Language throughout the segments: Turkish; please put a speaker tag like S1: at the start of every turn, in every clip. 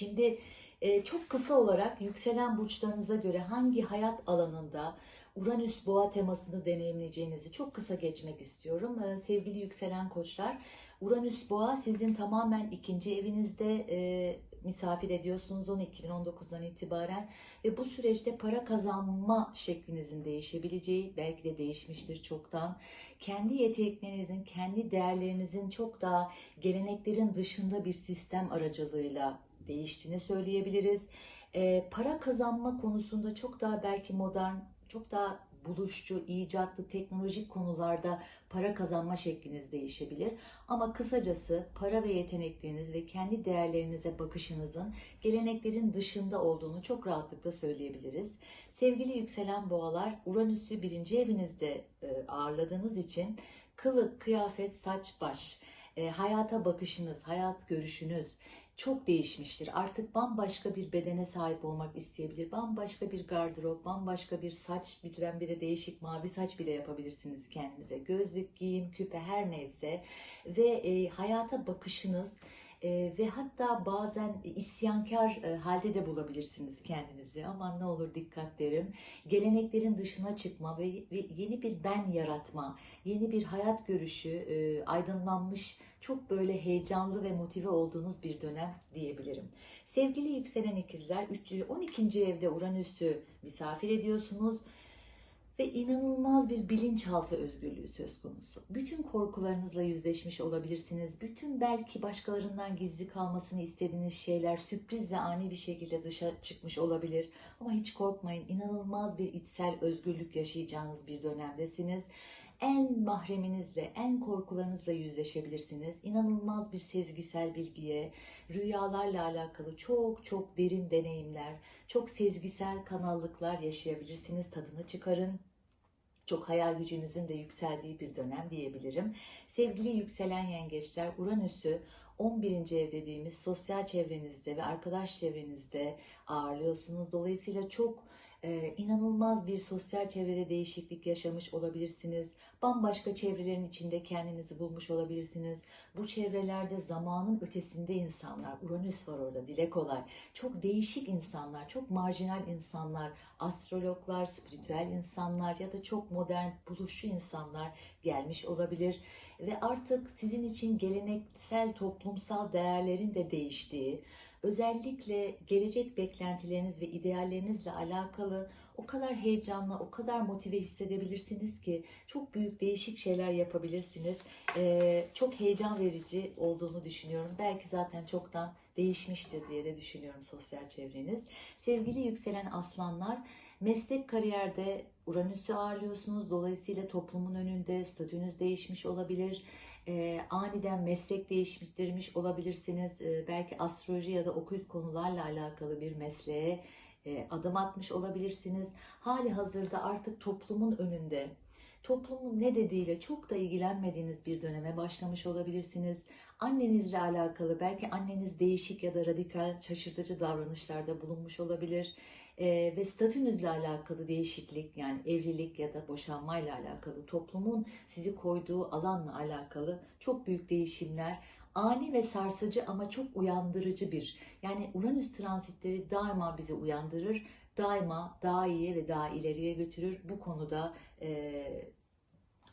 S1: Şimdi e, çok kısa olarak yükselen burçlarınıza göre hangi hayat alanında Uranüs boğa temasını deneyimleyeceğinizi çok kısa geçmek istiyorum. E, sevgili yükselen koçlar, Uranüs boğa sizin tamamen ikinci evinizde e, misafir ediyorsunuz onu 2019'dan itibaren ve bu süreçte para kazanma şeklinizin değişebileceği, belki de değişmiştir çoktan. Kendi yeteneklerinizin, kendi değerlerinizin çok daha geleneklerin dışında bir sistem aracılığıyla değiştiğini söyleyebiliriz. E, para kazanma konusunda çok daha belki modern, çok daha buluşçu, icatlı, teknolojik konularda para kazanma şekliniz değişebilir. Ama kısacası para ve yetenekleriniz ve kendi değerlerinize bakışınızın geleneklerin dışında olduğunu çok rahatlıkla söyleyebiliriz. Sevgili yükselen boğalar, Uranüs'ü birinci evinizde e, ağırladığınız için kılık, kıyafet, saç, baş, e, hayata bakışınız, hayat görüşünüz, çok değişmiştir. Artık bambaşka bir bedene sahip olmak isteyebilir. Bambaşka bir gardırop, bambaşka bir saç, birdenbire değişik mavi saç bile yapabilirsiniz kendinize. Gözlük, giyim, küpe her neyse ve e, hayata bakışınız e, ve hatta bazen isyankar e, halde de bulabilirsiniz kendinizi. Aman ne olur dikkat derim. Geleneklerin dışına çıkma ve, ve yeni bir ben yaratma, yeni bir hayat görüşü, e, aydınlanmış, çok böyle heyecanlı ve motive olduğunuz bir dönem diyebilirim. Sevgili yükselen ikizler, 12. evde Uranüs'ü misafir ediyorsunuz ve inanılmaz bir bilinçaltı özgürlüğü söz konusu. Bütün korkularınızla yüzleşmiş olabilirsiniz. Bütün belki başkalarından gizli kalmasını istediğiniz şeyler sürpriz ve ani bir şekilde dışa çıkmış olabilir. Ama hiç korkmayın. İnanılmaz bir içsel özgürlük yaşayacağınız bir dönemdesiniz. En mahreminizle, en korkularınızla yüzleşebilirsiniz. İnanılmaz bir sezgisel bilgiye, rüyalarla alakalı çok çok derin deneyimler, çok sezgisel kanallıklar yaşayabilirsiniz. Tadını çıkarın çok hayal gücünüzün de yükseldiği bir dönem diyebilirim. Sevgili yükselen yengeçler, Uranüs'ü 11. ev dediğimiz sosyal çevrenizde ve arkadaş çevrenizde ağırlıyorsunuz. Dolayısıyla çok e, inanılmaz bir sosyal çevrede değişiklik yaşamış olabilirsiniz. Bambaşka çevrelerin içinde kendinizi bulmuş olabilirsiniz. Bu çevrelerde zamanın ötesinde insanlar, Uranüs var orada, dile kolay. Çok değişik insanlar, çok marjinal insanlar, astrologlar, spiritüel insanlar ya da çok modern, buluşçu insanlar gelmiş olabilir. Ve artık sizin için geleneksel toplumsal değerlerin de değiştiği, özellikle gelecek beklentileriniz ve ideallerinizle alakalı o kadar heyecanlı, o kadar motive hissedebilirsiniz ki çok büyük değişik şeyler yapabilirsiniz. Ee, çok heyecan verici olduğunu düşünüyorum. Belki zaten çoktan değişmiştir diye de düşünüyorum sosyal çevreniz. Sevgili yükselen aslanlar, meslek kariyerde Uranüs'ü ağırlıyorsunuz. Dolayısıyla toplumun önünde statünüz değişmiş olabilir e, aniden meslek değiştirmiş olabilirsiniz. E, belki astroloji ya da okült konularla alakalı bir mesleğe e, adım atmış olabilirsiniz. Hali hazırda artık toplumun önünde toplumun ne dediğiyle çok da ilgilenmediğiniz bir döneme başlamış olabilirsiniz. Annenizle alakalı belki anneniz değişik ya da radikal şaşırtıcı davranışlarda bulunmuş olabilir e, ve statünüzle alakalı değişiklik yani evlilik ya da boşanmayla alakalı toplumun sizi koyduğu alanla alakalı çok büyük değişimler ani ve sarsıcı ama çok uyandırıcı bir yani Uranüs transitleri daima bizi uyandırır daima daha iyiye ve daha ileriye götürür bu konuda e,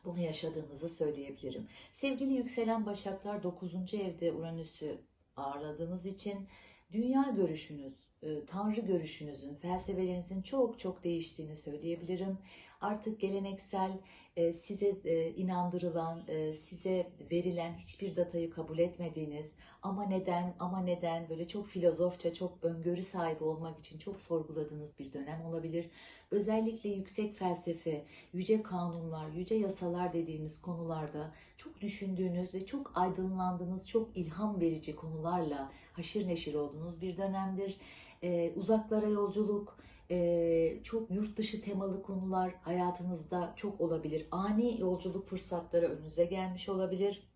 S1: bunu yaşadığınızı söyleyebilirim. Sevgili yükselen başaklar 9. evde Uranüs'ü ağırladığınız için dünya görüşünüz, e, tanrı görüşünüzün, felsefelerinizin çok çok değiştiğini söyleyebilirim. Artık geleneksel, e, size e, inandırılan, size verilen hiçbir datayı kabul etmediğiniz ama neden, ama neden böyle çok filozofça, çok öngörü sahibi olmak için çok sorguladığınız bir dönem olabilir. Özellikle yüksek felsefe, yüce kanunlar, yüce yasalar dediğimiz konularda çok düşündüğünüz ve çok aydınlandığınız, çok ilham verici konularla haşır neşir olduğunuz bir dönemdir. Ee, uzaklara yolculuk, e, çok yurt dışı temalı konular hayatınızda çok olabilir. Ani yolculuk fırsatları önünüze gelmiş olabilir.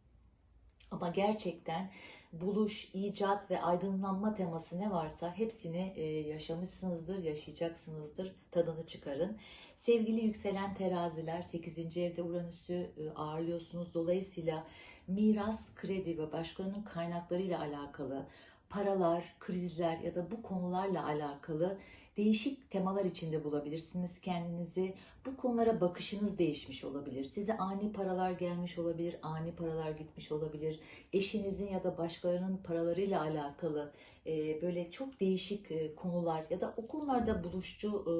S1: Ama gerçekten buluş, icat ve aydınlanma teması ne varsa hepsini e, yaşamışsınızdır, yaşayacaksınızdır. Tadını çıkarın. Sevgili yükselen teraziler 8. evde Uranüs'ü e, ağırlıyorsunuz. Dolayısıyla miras, kredi ve başkalarının kaynaklarıyla alakalı paralar, krizler ya da bu konularla alakalı değişik temalar içinde bulabilirsiniz kendinizi. Bu konulara bakışınız değişmiş olabilir. Size ani paralar gelmiş olabilir, ani paralar gitmiş olabilir. Eşinizin ya da başkalarının paralarıyla alakalı e, böyle çok değişik e, konular ya da o konularda buluşçu e,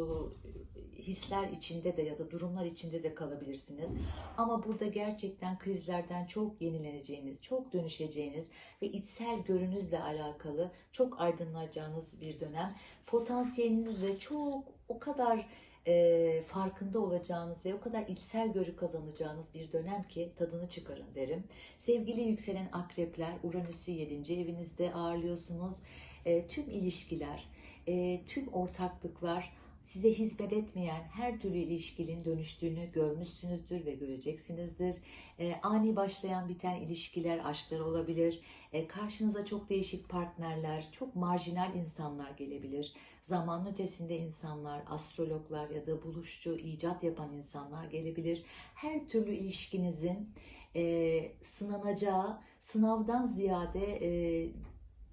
S1: hisler içinde de ya da durumlar içinde de kalabilirsiniz. Ama burada gerçekten krizlerden çok yenileneceğiniz, çok dönüşeceğiniz ve içsel görünüzle alakalı çok aydınlanacağınız bir dönem. Potansiyelinizle çok o kadar e, farkında olacağınız ve o kadar içsel görü kazanacağınız bir dönem ki tadını çıkarın derim. Sevgili yükselen akrepler, Uranüs'ü 7. evinizde ağırlıyorsunuz. E, tüm ilişkiler, e, tüm ortaklıklar, size hizmet etmeyen her türlü ilişkinin dönüştüğünü görmüşsünüzdür ve göreceksinizdir. E, ani başlayan biten ilişkiler, aşklar olabilir. E, karşınıza çok değişik partnerler, çok marjinal insanlar gelebilir. Zamanın ötesinde insanlar, astrologlar ya da buluşçu, icat yapan insanlar gelebilir. Her türlü ilişkinizin e, sınanacağı, sınavdan ziyade e,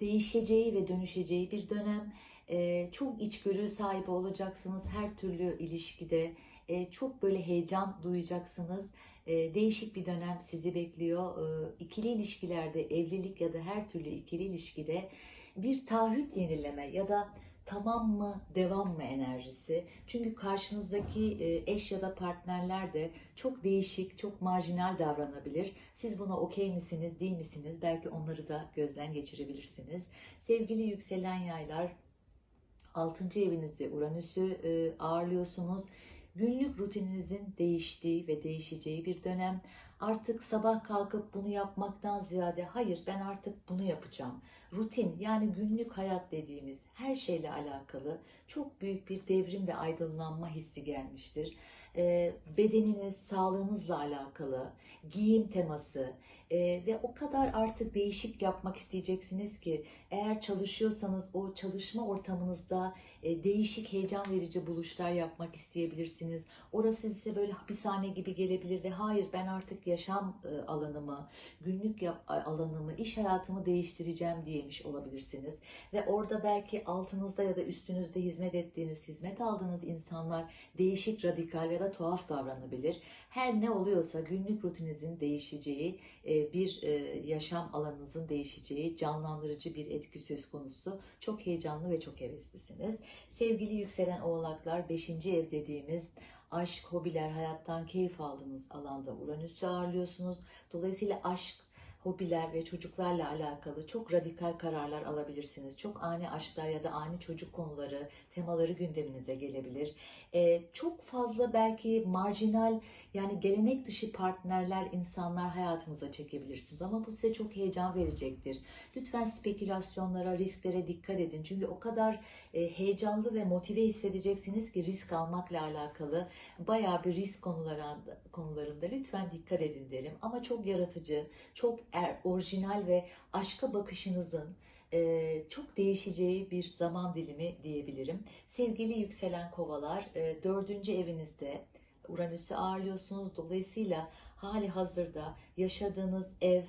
S1: değişeceği ve dönüşeceği bir dönem. Çok içgörü sahibi olacaksınız her türlü ilişkide. Çok böyle heyecan duyacaksınız. Değişik bir dönem sizi bekliyor. İkili ilişkilerde, evlilik ya da her türlü ikili ilişkide bir taahhüt yenileme ya da tamam mı, devam mı enerjisi. Çünkü karşınızdaki eş ya da partnerler de çok değişik, çok marjinal davranabilir. Siz buna okey misiniz, değil misiniz? Belki onları da gözden geçirebilirsiniz. Sevgili yükselen yaylar, 6. evinizde Uranüs'ü e, ağırlıyorsunuz. Günlük rutininizin değiştiği ve değişeceği bir dönem. Artık sabah kalkıp bunu yapmaktan ziyade hayır ben artık bunu yapacağım. Rutin yani günlük hayat dediğimiz her şeyle alakalı çok büyük bir devrim ve aydınlanma hissi gelmiştir. E, bedeniniz, sağlığınızla alakalı, giyim teması e, ve o kadar artık değişik yapmak isteyeceksiniz ki eğer çalışıyorsanız o çalışma ortamınızda e, değişik heyecan verici buluşlar yapmak isteyebilirsiniz. Orası size böyle hapishane gibi gelebilir ve hayır ben artık yaşam e, alanımı, günlük yap, alanımı, iş hayatımı değiştireceğim diyemiş olabilirsiniz. Ve orada belki altınızda ya da üstünüzde hizmet ettiğiniz, hizmet aldığınız insanlar değişik, radikal ya da tuhaf davranabilir. Her ne oluyorsa günlük rutininizin değişeceği, e, bir e, yaşam alanınızın değişeceği canlandırıcı bir etki söz konusu. Çok heyecanlı ve çok heveslisiniz. Sevgili yükselen oğlaklar 5. ev dediğimiz aşk, hobiler, hayattan keyif aldığınız alanda Uranüs'ü ağırlıyorsunuz. Dolayısıyla aşk, hobiler ve çocuklarla alakalı çok radikal kararlar alabilirsiniz. Çok ani aşklar ya da ani çocuk konuları, temaları gündeminize gelebilir. Ee, çok fazla belki marjinal yani gelenek dışı partnerler, insanlar hayatınıza çekebilirsiniz. Ama bu size çok heyecan verecektir. Lütfen spekülasyonlara, risklere dikkat edin. Çünkü o kadar e, heyecanlı ve motive hissedeceksiniz ki risk almakla alakalı bayağı bir risk konularında, konularında lütfen dikkat edin derim. Ama çok yaratıcı, çok er, orijinal ve aşka bakışınızın e, çok değişeceği bir zaman dilimi diyebilirim. Sevgili yükselen kovalar, e, dördüncü evinizde Uranüs'ü ağırlıyorsunuz. Dolayısıyla hali hazırda yaşadığınız ev,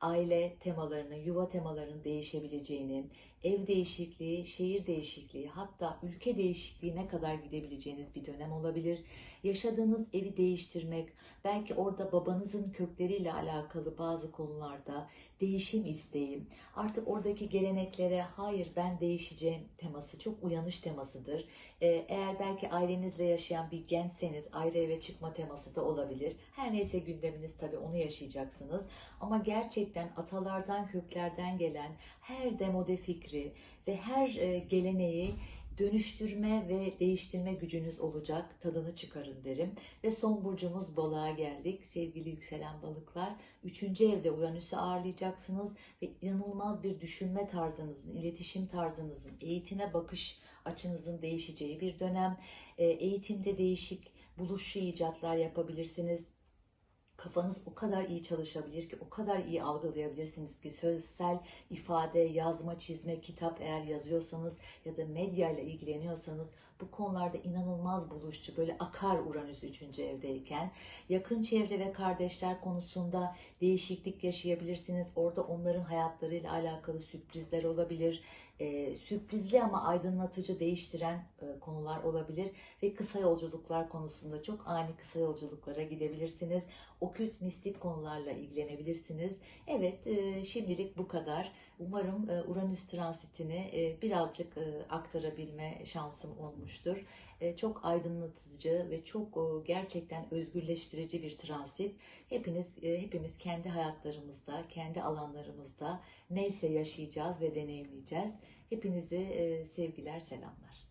S1: aile temalarının, yuva temalarının değişebileceğini, ev değişikliği, şehir değişikliği, hatta ülke değişikliğine kadar gidebileceğiniz bir dönem olabilir. Yaşadığınız evi değiştirmek, belki orada babanızın kökleriyle alakalı bazı konularda değişim isteği, artık oradaki geleneklere hayır ben değişeceğim teması çok uyanış temasıdır. Ee, eğer belki ailenizle yaşayan bir gençseniz ayrı eve çıkma teması da olabilir. Her neyse gündeminiz tabii onu yaşayacaksınız. Ama gerçekten atalardan, köklerden gelen her demode fikri ve her e, geleneği dönüştürme ve değiştirme gücünüz olacak. Tadını çıkarın derim. Ve son burcumuz balığa geldik. Sevgili yükselen balıklar. Üçüncü evde Uranüs'ü ağırlayacaksınız ve inanılmaz bir düşünme tarzınızın, iletişim tarzınızın, eğitime bakış açınızın değişeceği bir dönem. E, eğitimde değişik buluşu icatlar yapabilirsiniz kafanız o kadar iyi çalışabilir ki, o kadar iyi algılayabilirsiniz ki sözsel ifade, yazma, çizme, kitap eğer yazıyorsanız ya da medya ile ilgileniyorsanız bu konularda inanılmaz buluşçu, böyle akar Uranüs 3. evdeyken. Yakın çevre ve kardeşler konusunda değişiklik yaşayabilirsiniz. Orada onların hayatlarıyla alakalı sürprizler olabilir. Ee, sürprizli ama aydınlatıcı, değiştiren e, konular olabilir ve kısa yolculuklar konusunda çok ani kısa yolculuklara gidebilirsiniz. Okült mistik konularla ilgilenebilirsiniz. Evet, e, şimdilik bu kadar. Umarım e, Uranüs transitini e, birazcık e, aktarabilme şansım olmuştur. Çok aydınlatıcı ve çok gerçekten özgürleştirici bir transit. Hepiniz hepimiz kendi hayatlarımızda, kendi alanlarımızda neyse yaşayacağız ve deneyimleyeceğiz. Hepinize e, sevgiler, selamlar.